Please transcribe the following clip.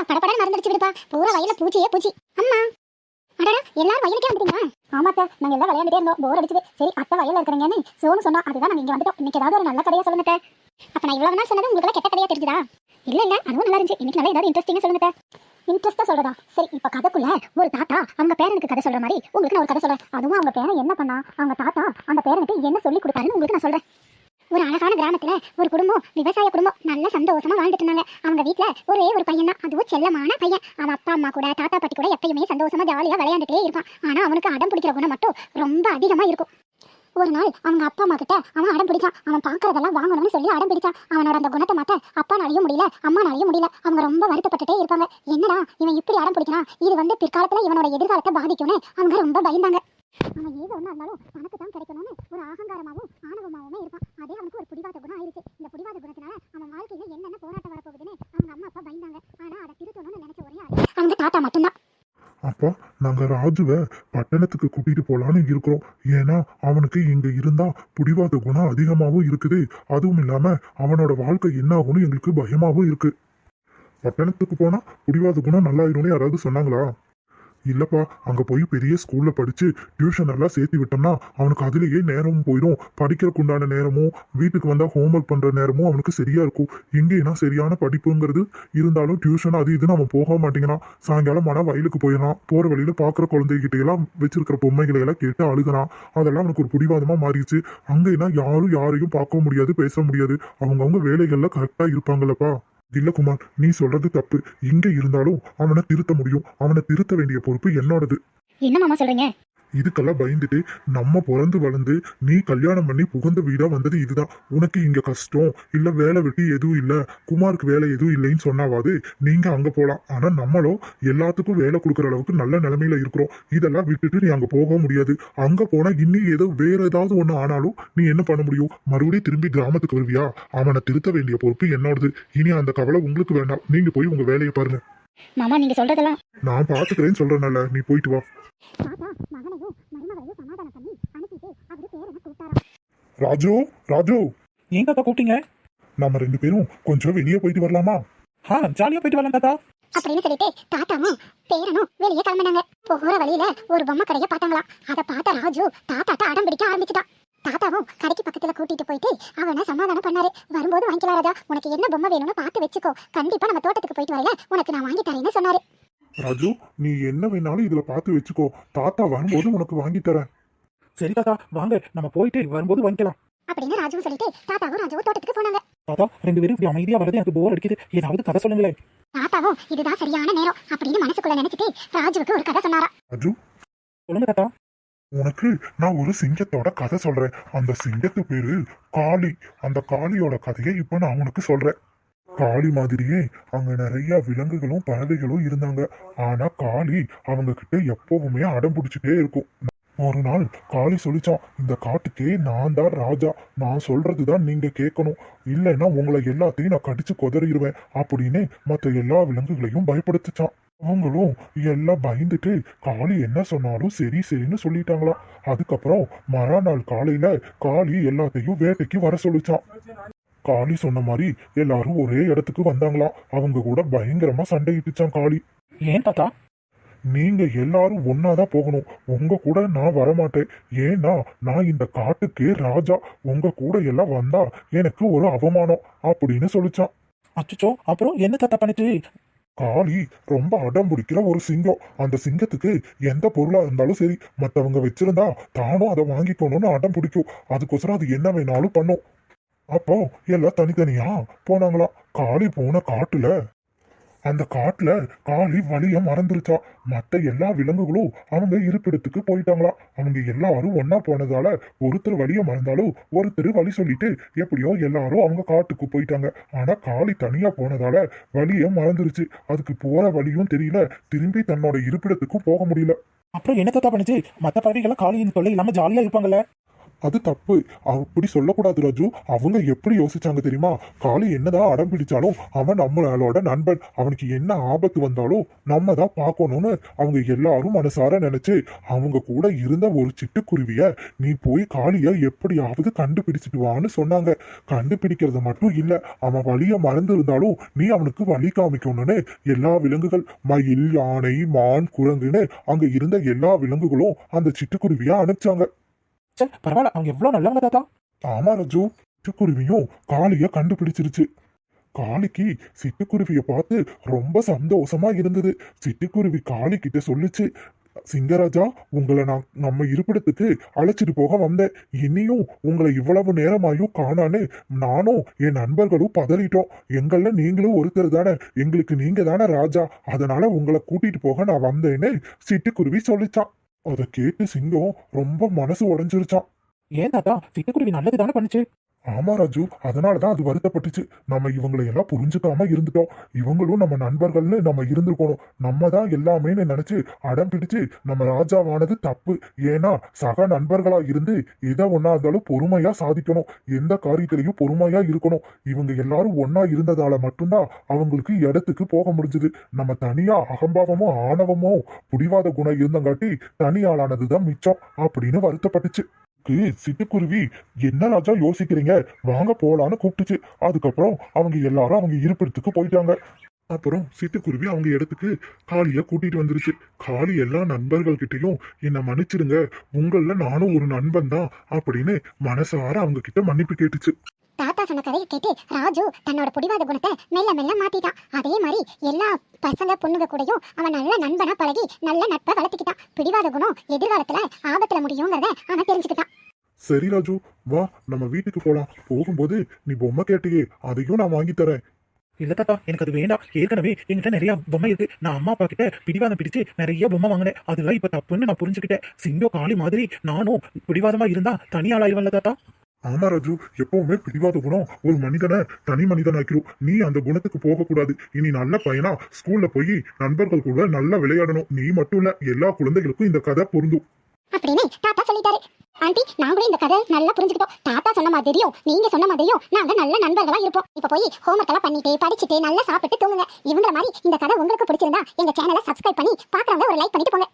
அப்பா படப்படம் மறந்துடுச்சு விடுப்பா. பூரா வயல்ல பூச்சியே பூச்சி. அம்மா. அடடா எல்லாரும் வயலுக்கே வந்துட்டீங்களா? ஆமாத்த நாங்க எல்லாம் விளையாண்டுட்டே இருந்தோம். போர் அடிச்சது. சரி அத்தை வயல்ல இருக்கிறீங்கன்னு சோனு சொன்னா அதுதான் நாங்க இங்க வந்துட்டோம். இன்னைக்கு ஏதாவது ஒரு நல்ல கதையா சொல்லுங்க. அப்ப நான் இவ்வளவு நாள் சொன்னது உங்களுக்கு கெட்ட கதையா தெரிஞ்சுதா? இல்ல இல்ல அதுவும் நல்லா இருந்துச்சு. இன்னைக்கு நல்லா ஏதாவது இன்ட்ரெஸ்டிங்கா சொல்லுங்க. இன்ட்ரெஸ்டா சொல்றதா? சரி இப்ப கதைக்குள்ள ஒரு தாத்தா அவங்க பேரனுக்கு கதை சொல்ற மாதிரி உங்களுக்கு நான் ஒரு கதை சொல்றேன். அதுவும் அவங்க பேரன் என்ன பண்ணா? அவங்க தாத்தா அந்த பேரனுக்கு என்ன சொல்லி கொடுத்தாருன்னு உங்களுக்கு நான் சொல்றேன். ஒரு அழகான கிராமத்துல ஒரு குடும்பம் விவசாய குடும்பம் நல்ல சந்தோஷமா வாழ்ந்துட்டு இருந்தாங்க. அவங்க வீட்டுல ஒரே ஒரு பையன் தான் அதுவும் செல்லமான பையன். அவன் அப்பா அம்மா கூட தாத்தா பாட்டி கூட எப்பயுமே சந்தோஷமா ஜாலியா விளையாண்டுட்டே இருப்பான். ஆனா அவனுக்கு அடம் பிடிக்கிற குணம் மட்டும் ரொம்ப அதிகமா இருக்கும். ஒரு நாள் அவங்க அப்பா அம்மா கிட்ட அவன் அடம் பிடிச்சான். அவன் பாக்குறதெல்லாம் வாங்கணும்னு சொல்லி அடம் பிடிச்சான். அவனோட அந்த குணத்தை மாத்த அப்பானாலையும் முடியல அம்மானாலையும் முடியல. அவங்க ரொம்ப வருத்தப்பட்டுட்டே இருப்பாங்க. என்னடா இவன் இப்படி அடம் பிடிக்கிறான்? இது வந்து பிற்காலத்துல இவனோட எதிர்காலத்தை பாதிக்கும்னு அவங்க ரொம்ப பயந்தாங்க. அவன் ஏதோ ஒன்றா இருந்தாலும் தனக்கு தான் கிடைக்கணும்னு ஒரு அகங்காரமாவும் ஆணவமாவுமே இருப்பான். அதே அவனுக்கு ஒரு பிடிவாத குணம் ஆயிடுச்சு இந்த பிடிவாத குணத்தினால அவன் வாழ்க்கையில என்னென்ன போராட்டம் வரப்போகுதுன்னு அவங்க அம்மா அப்பா பயந்தாங்க. ஆனா அதை திருத்தணும்னு நினைச்ச ஒரே ஆள் அவங்க தாத்தா மட்டும்தான். அப்பா நாங்க ராஜுவை பட்டணத்துக்கு கூட்டிட்டு போலான்னு இருக்கிறோம். ஏன்னா அவனுக்கு இங்க இருந்தா பிடிவாத குணம் அதிகமாகவும் இருக்குது. அதுவும் இல்லாம அவனோட வாழ்க்கை என்ன ஆகும்னு எங்களுக்கு பயமாகவும் இருக்கு. பட்டணத்துக்கு போனா பிடிவாத குணம் நல்லாயிரும்னு யாராவது சொன்னாங்களா? இல்லப்பா அங்க போய் பெரிய ஸ்கூல்ல படிச்சு டியூஷன் எல்லாம் சேர்த்து விட்டோம்னா அவனுக்கு அதுலயே நேரமும் போயிடும் படிக்கிறதுக்கு உண்டான நேரமும் வீட்டுக்கு வந்தா ஹோம்ஒர்க் பண்ற நேரமும் அவனுக்கு சரியா இருக்கும். எங்கேனா சரியான படிப்புங்கிறது. இருந்தாலும் டியூஷன் அது இதுன்னு அவன் போக மாட்டேங்கிறான். சாயங்காலம் ஆனா வயலுக்கு போயிடறான். போற வழியில பாக்குற குழந்தைகிட்ட எல்லாம் வச்சிருக்கிற பொம்மைகளை எல்லாம் கேட்டு அழுகுறான். அதெல்லாம் அவனுக்கு ஒரு பிடிவாதமா மாறிடுச்சு. அங்கேனா யாரும் யாரையும் பார்க்க முடியாது பேச முடியாது. அவங்கவுங்க வேலைகள்ல கரெக்டா இருப்பாங்கல்லப்பா. இல்ல குமார் நீ சொல்றது தப்பு. இங்க இருந்தாலும் அவனை திருத்த முடியும். அவனை திருத்த வேண்டிய பொறுப்பு என்னோடது. என்ன மாமா சொல்றீங்க? இதுக்கெல்லாம் பயந்துட்டு நம்ம பிறந்து வளர்ந்து நீ கல்யாணம் பண்ணி புகுந்த வீடா வந்தது இதுதான். உனக்கு இங்க கஷ்டம். இல்ல வேலை வெட்டி எதுவும் இல்ல. குமாருக்கு வேலை எதுவும் இல்லைன்னு சொன்னாவாது. நீங்க அங்க போலாம். ஆனா நம்மளும் எல்லாத்துக்கும் வேலை கொடுக்குற அளவுக்கு நல்ல நிலைமையில இருக்கிறோம். இதெல்லாம் விட்டுட்டு நீ அங்க போக முடியாது. அங்க போனா இன்னும் ஏதோ வேற ஏதாவது ஒண்ணு ஆனாலும் நீ என்ன பண்ண முடியும்? மறுபடியும் திரும்பி கிராமத்துக்கு வருவியா? அவனை திருத்த வேண்டிய பொறுப்பு என்னோடது. இனி அந்த கவலை உங்களுக்கு வேண்டாம். நீங்க போய் உங்க வேலையை பாருங்க. மாமா நீங்க சொல்றதெல்லாம் நான் பாத்துக்கிறேன்னு சொல்றேன்ல. நீ போயிட்டு வா. மகனையும் மருமகளையும் சமாதானம் பண்ணி அனுப்பிட்டு அவரு பேரனை கூப்பிட்டாராம். ராஜு ராஜு. ஏன் தாத்தா கூப்பிட்டீங்க? நம்ம ரெண்டு பேரும் கொஞ்சம் வெளியே போயிட்டு வரலாமா? ஆ ஜாலியா போயிட்டு வரலாம் தாத்தா. அப்படின்னு சொல்லிட்டு தாத்தாவும் பேரனும் வெளியே கிளம்பினாங்க. போகிற வழியில ஒரு பொம்மை கடையை பார்த்தாங்களாம். அதை பார்த்த ராஜு தாத்தாட்ட அடம் பிடிக்க ஆரம்பிச்சுட்டான். தாத்தாவும் கடைக்கு பக்கத்துல கூட்டிட்டு போயிட்டு அவனை சமாதானம் பண்ணாரு. வரும்போது வாங்கிக்கலாம் ராஜா. உனக்கு என்ன பொம்மை வேணும்னு பார்த்து வச்சுக்கோ. கண்டிப்பா நம்ம தோட்டத்துக்கு போயிட்டு வரல. உனக்கு நான் வாங்கி தரேன்னு சொன்னாரு. ராஜு நீ என்ன வேணாலும் இதுல பார்த்து வச்சுக்கோ. தாத்தா வரும்போது உனக்கு வாங்கி தரேன். சரி தாத்தா வாங்க. நம்ம போயிட்டு வரும்போது வாங்கிக்கலாம். அப்படின்னு ராஜுவும் சொல்லிட்டு தாத்தாவும் ராஜுவும் தோட்டத்துக்கு போனாங்க. தாத்தா ரெண்டு பேரும் இப்படி அமைதியா வரது எனக்கு போர் அடிக்குது. ஏதாவது கதை சொல்லுங்களேன். தாத்தாவும் இதுதான் சரியான நேரம் அப்படின்னு மனசுக்குள்ள நினைச்சிட்டு ராஜுவுக்கு ஒரு கதை சொன்னாராம். ராஜு? சொல்லுங்க தாத்தா. உனக்கு நான் ஒரு சிங்கத்தோட கதை சொல்றேன். அந்த சிங்கத்து பேரு காளி. அந்த காளியோட கதையை இப்ப நான் உனக்கு சொல்றேன். காளி மாதிரியே அங்க நிறைய விலங்குகளும் பறவைகளும் இருந்தாங்க. ஆனா காளி அவங்க கிட்ட எப்பவுமே அடம் பிடிச்சிட்டே இருக்கும். ஒரு நாள் காளி சொல்லிச்சான் இந்த காட்டுக்கே நான் தான் ராஜா. நான் சொல்றதுதான் நீங்க கேட்கணும். இல்லைன்னா உங்களை எல்லாத்தையும் நான் கடிச்சு கொதறிடுவேன் அப்படின்னு மற்ற எல்லா விலங்குகளையும் பயப்படுத்துச்சான். அவங்களும் எல்லாம் பயந்துட்டு காளி என்ன சொன்னாலும் சரி சரின்னு சொல்லிட்டாங்களாம். அதுக்கப்புறம் மறுநாள் காலையில காளி எல்லாத்தையும் வேட்டைக்கு வர சொல்லிச்சான். காளி சொன்ன மாதிரி எல்லாரும் ஒரே இடத்துக்கு வந்தாங்களாம் அவங்க கூட பயங்கரமா சண்டையிட்டுச்சான் காளி. ஏன் தாத்தா? நீங்க எல்லாரும் ஒன்னாதான் போகணும். உங்க கூட நான் வரமாட்டேன். ஏன்னா நான் இந்த காட்டுக்கே ராஜா. உங்க கூட எல்லாம் வந்தா எனக்கு ஒரு அவமானம் அப்படின்னு சொல்லிச்சான் அச்சோ அப்புறம் என்ன தாத்தா பண்ணிட்டு? காளி ரொம்ப அடம் பிடிக்கிற ஒரு சிங்கம். அந்த சிங்கத்துக்கு எந்த பொருளா இருந்தாலும் சரி மத்தவங்க வச்சிருந்தா தானும் அதை வாங்கிக்கணும்னு அடம் பிடிக்கும். அதுக்கோசரம் அது என்ன வேணாலும் பண்ணும். அப்போ எல்லாம் தனித்தனியா? போனாங்களா? காளி போன காட்டுல. அந்த காட்டுல காளி வழிய மறந்துருச்சா. மற்ற எல்லா விலங்குகளும் அவங்க இருப்பிடத்துக்கு போயிட்டாங்களா. அவங்க எல்லாரும் ஒன்னா போனதால ஒருத்தர் வழிய மறந்தாலும் ஒருத்தர் வழி சொல்லிட்டு எப்படியோ எல்லாரும் அவங்க காட்டுக்கு போயிட்டாங்க. ஆனா காளி தனியா போனதால வழிய மறந்துருச்சு. அதுக்கு போற வழியும் தெரியல. திரும்பி தன்னோட இருப்பிடத்துக்கும் போக முடியல. அப்புறம் என்ன தத்தா பண்ணுச்சு? மற்ற பறவைகள்லாம் காலியின் தொல்லை இல்லாம ஜாலியா இருப்பாங்கல்ல. அது தப்பு. அப்படி சொல்லக்கூடாது ராஜு. அவங்க எப்படி யோசிச்சாங்க தெரியுமா? காளி என்னதான் அடம் பிடிச்சாலும் அவன் நம்மளோட நண்பன். அவனுக்கு என்ன ஆபத்து வந்தாலும் நம்ம தான் பார்க்கணும்னு அவங்க எல்லாரும் மனசார நினைச்சு அவங்க கூட இருந்த ஒரு சிட்டுக்குருவிய நீ போய் காளிய எப்படியாவது கண்டுபிடிச்சிட்டு வான்னு சொன்னாங்க. கண்டுபிடிக்கிறது மட்டும் இல்ல அவன் வழிய மறந்து இருந்தாலும் நீ அவனுக்கு வழி காமிக்கணும்னு எல்லா விலங்குகள் மயில் யானை மான் குரங்குன்னு அங்க இருந்த எல்லா விலங்குகளும் அந்த சிட்டுக்குருவிய அனுப்பிச்சாங்க. சே பரவாயில்ல அவங்க எவ்வளவு நல்லவங்க தாத்தா. ஆமா ரஜு. சிட்டுக்குருவியும் காளிய கண்டுபிடிச்சிருச்சு. காளிக்கு சிட்டுக்குருவிய பார்த்து ரொம்ப சந்தோஷமா இருந்தது. சிட்டுக்குருவி காளி கிட்ட சொல்லுச்சு சிங்கராஜா உங்களை நான் நம்ம இருப்பிடத்துக்கு அழைச்சிட்டு போக வந்தேன். இனியும் உங்களை இவ்வளவு நேரமாயும் காணான்னு நானும் என் நண்பர்களும் பதறிட்டோம். எங்கள்ல நீங்களும் ஒருத்தர் தானே. எங்களுக்கு நீங்க தானே ராஜா. அதனால உங்களை கூட்டிட்டு போக நான் வந்தேன்னு சிட்டுக்குருவி சொல்லிச்சான். அதை கேட்டு சிங்கம் ரொம்ப மனசு உடைஞ்சிருச்சான் ஏன் தாத்தா சிட்டுக்குருவி நல்லது தானே பண்ணுச்சு? ஆமா ராஜு. அதனாலதான் அது வருத்தப்பட்டுச்சு. நம்ம இவங்களை எல்லாம் புரிஞ்சுக்காம இருந்துட்டோம். இவங்களும் நம்ம நண்பர்கள்னு நம்ம இருந்திருக்கணும். நம்ம தான் எல்லாமே நினைச்சு அடம் பிடிச்சு நம்ம ராஜாவானது தப்பு. ஏன்னா சக நண்பர்களா இருந்து எதை ஒன்னா இருந்தாலும் பொறுமையா சாதிக்கணும். எந்த காரியத்திலையும் பொறுமையா இருக்கணும். இவங்க எல்லாரும் ஒன்னா இருந்ததால மட்டும்தான் அவங்களுக்கு இடத்துக்கு போக முடிஞ்சது. நம்ம தனியா அகம்பாவமோ ஆணவமோ புடிவாத குணம் இருந்தங்காட்டி தனியாளானதுதான் மிச்சம் அப்படின்னு வருத்தப்பட்டுச்சு. அதுக்கு சிட்டுக்குருவி என்ன ராஜா யோசிக்கிறீங்க? வாங்க போலான்னு கூப்பிட்டுச்சு. அதுக்கப்புறம் அவங்க எல்லாரும் அவங்க இருப்பிடத்துக்கு போயிட்டாங்க. அப்புறம் சிட்டுக்குருவி அவங்க இடத்துக்கு காளியை கூட்டிட்டு வந்துருச்சு. காளி எல்லா நண்பர்கள்கிட்டையும் என்னை மன்னிச்சிடுங்க. உங்களில் நானும் ஒரு நண்பன் தான் அப்படின்னு மனசார அவங்க கிட்ட மன்னிப்பு கேட்டுச்சு. தாத்தா சொன்ன கதையை கேட்டு ராஜு தன்னோட பிடிவாத குணத்தை மெல்ல மெல்ல மாத்திட்டான். அதே மாதிரி எல்லா பசங்க பொண்ணுங்க கூடயும் அவன் நல்ல நண்பனா பழகி நல்ல நட்பை வளர்த்துக்கிட்டான். பிடிவாத குணம் எதிர்காலத்துல ஆபத்துல முடியுங்கிறத அவன் தெரிஞ்சுக்கிட்டான். சரி ராஜு. வா நம்ம வீட்டுக்கு போலாம். போகும்போது நீ பொம்மை கேட்டியே அதையும் நான் வாங்கி தரேன். இல்ல தாத்தா எனக்கு அது வேண்டாம். ஏற்கனவே என்கிட்ட நிறைய பொம்மை இருக்கு. நான் அம்மா அப்பா கிட்ட பிடிவாதம் பிடிச்சு நிறைய பொம்மை வாங்கினேன். அதெல்லாம் இப்ப தப்புன்னு நான் புரிஞ்சுக்கிட்டேன். சிங்கம் காளி மாதிரி நானும் பிடிவாதமா இருந்தா தனியாளாயிருவன்ல தாத்தா. ஆமா ராஜு எப்பவுமே பிடிவாத குணம். ஒரு மனிதனை தனி மனிதனாக்கிறோம் நீ அந்த குணத்துக்கு போகக்கூடாது. இனி நல்ல பையனா ஸ்கூல்ல போய் நண்பர்கள் கூட நல்லா விளையாடணும். நீ மட்டும் இல்ல எல்லா குழந்தைகளுக்கும் இந்த கதை பொருந்தும். அப்படின்னு தாத்தா சொல்லிட்டாரு. ஆண்டி நாங்களும் இந்த கதை நல்லா புரிஞ்சுக்கிட்டோம். தாத்தா சொன்ன மாதிரியும் நீங்க சொன்ன மாதிரியும் நாங்க நல்ல நண்பர்களா இருப்போம். இப்ப போய் ஹோம்ஒர்க் எல்லாம் பண்ணிட்டு படிச்சுட்டு நல்லா சாப்பிட்டு தூங்குங்க. இவங்க மாதிரி இந்த கதை உங்களுக்கு பிடிச்சிருந்தா எங்க சேனலை சப்ஸ்கிரைப் பண்ணி பாக்குறவங்க ஒரு லைக் பண்ணிட்டு போங்க.